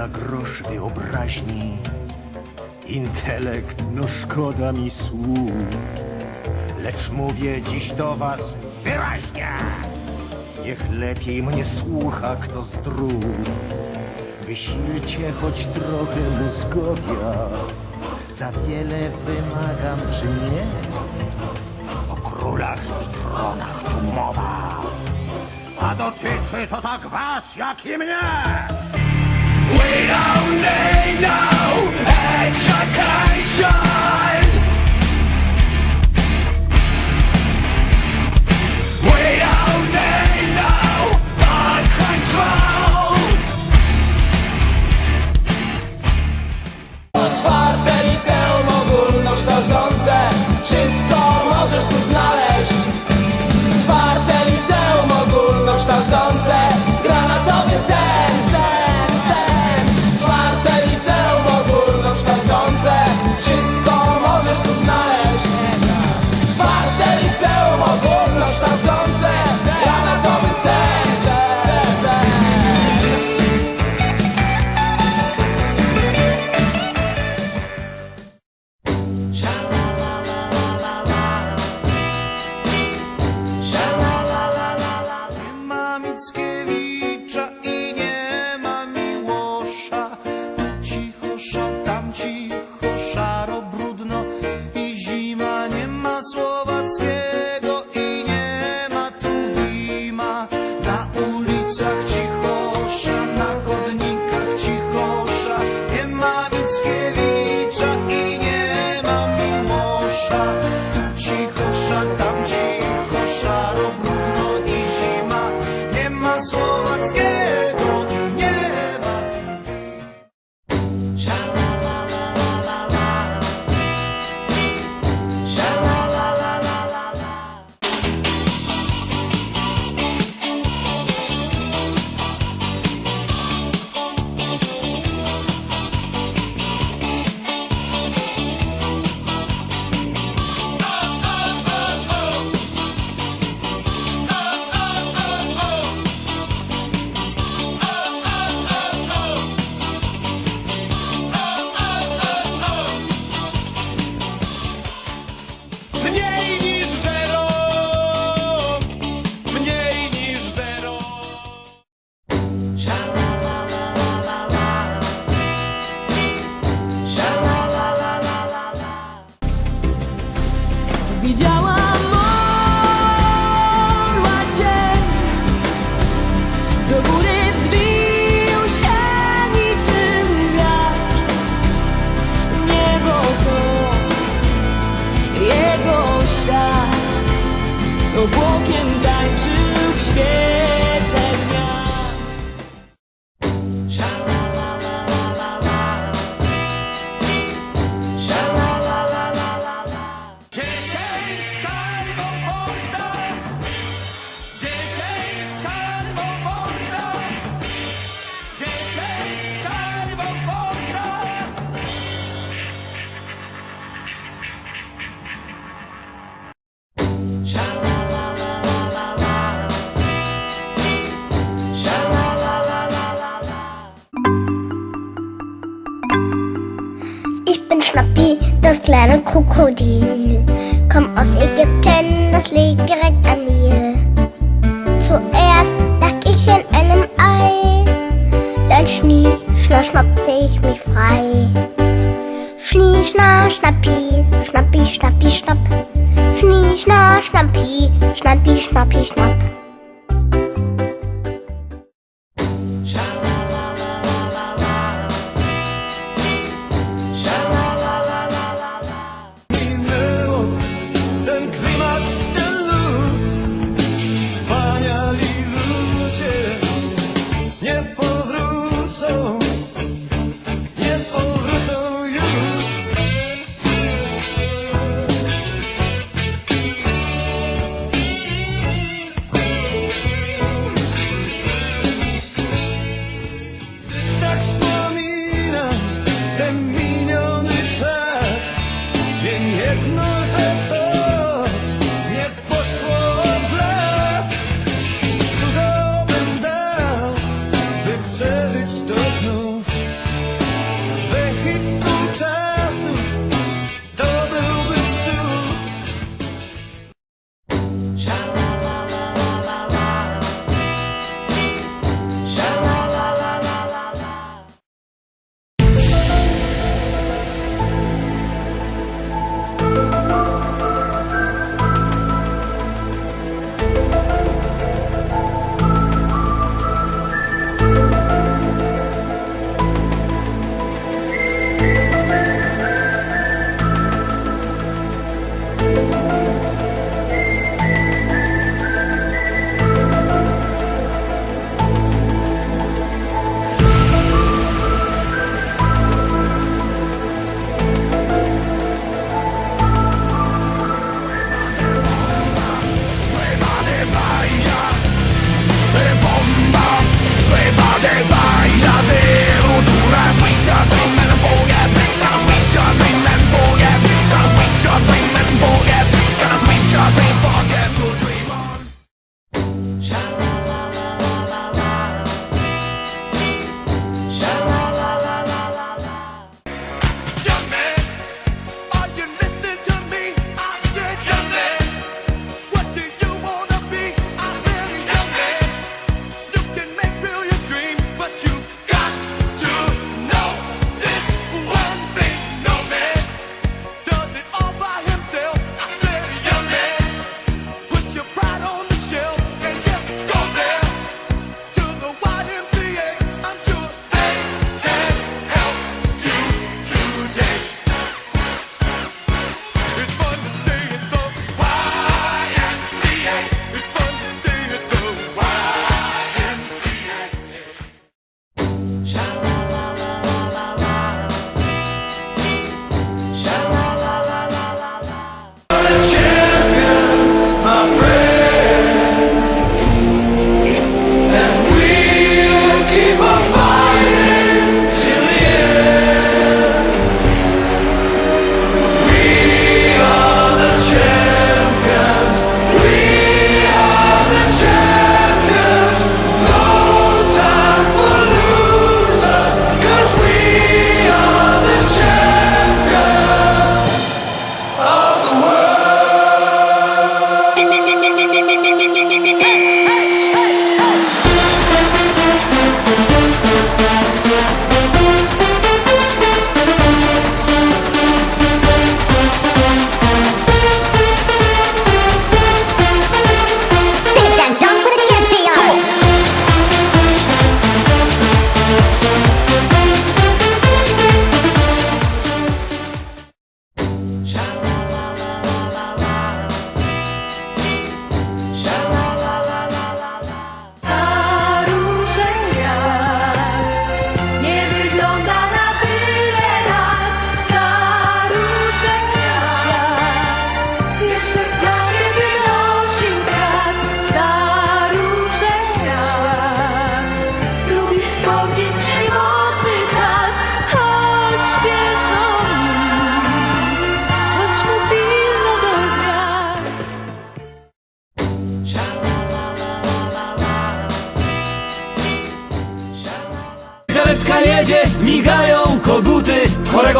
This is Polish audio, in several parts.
za grosz wyobraźni. Intelekt, no szkoda mi słów. Lecz mówię dziś do was wyraźnie. Niech lepiej mnie słucha kto zdrów. Wysilcie choć trochę mózgowia. Za wiele wymagam, czy nie? O królach i tronach tu mowa. A dotyczy to tak was, jak i mnie. We don't need no education. Schnappi, das kleine Krokodil. Komm aus Ägypten, das liegt direkt am Nil. Zuerst lag ich in einem Ei, dann schnie, schna, schnappte ich mich frei. Schnie, schna, No. Fucking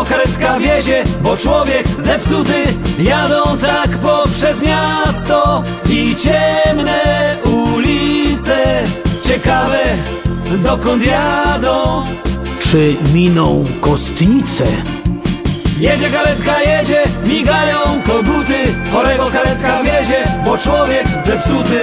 go karetka wiezie Bo człowiek zepsuty Jadą tak poprzez miasto I ciemne ulice. Ciekawe dokąd jadą? Czy miną kostnice? Jedzie karetka, jedzie, migają koguty. Chorego karetka wiezie, bo człowiek zepsuty.